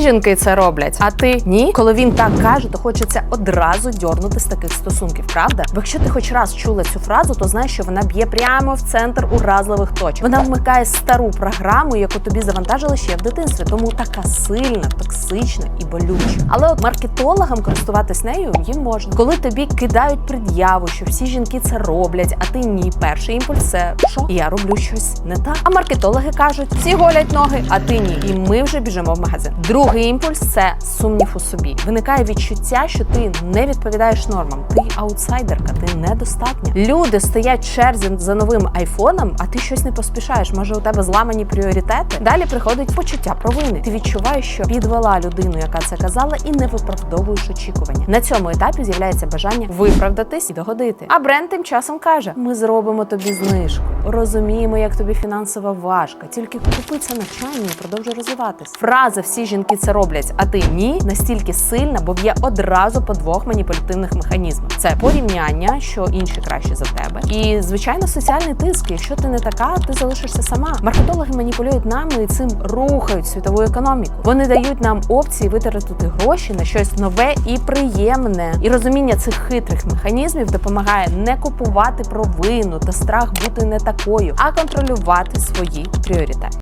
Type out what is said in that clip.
Жінки це роблять, а ти ні. Коли він так каже, то хочеться одразу дьорнути з таких стосунків. Правда? Бо якщо ти хоч раз чула цю фразу, то знаєш, що вона б'є прямо в центр уразливих точок. Вона вмикає стару програму, яку тобі завантажили ще в дитинстві. Тому така сильна, токсична і болюча. Але от маркетологам користуватись нею їм можна. Коли тобі кидають пред'яву, що всі жінки це роблять, а ти ні. Перший імпульс це що? Я роблю щось не так. А маркетологи кажуть, всі голять ноги, а ти ні. І ми вже біжимо в магазин. Другий імпульс це сумнів у собі. Виникає відчуття, що ти не відповідаєш нормам. Ти аутсайдерка, ти недостатня. Люди стоять черзі за новим айфоном, а ти щось не поспішаєш. Може, у тебе зламані пріоритети? Далі приходить почуття провини. Ти відчуваєш, що підвела людину, яка це казала, і не виправдовуєш очікування. На цьому етапі з'являється бажання виправдатись і догодити. А бренд тим часом каже: ми зробимо тобі знижку. Розуміємо, як тобі фінансово важко. Тільки купи це навчання і продовжуй розвиватись. Фраза всі жінки це роблять, а ти ні настільки сильна, бо б'є одразу по двох маніпулятивних механізмах: це порівняння, що інші краще за тебе, і звичайно соціальний тиск. Якщо ти не така, ти залишишся сама. Маркетологи маніпулюють нами і цим рухають світову економіку. Вони дають нам опції витратити гроші на щось нове і приємне. І розуміння цих хитрих механізмів допомагає не купувати провину та страх бути не такою, а контролювати свої пріоритети.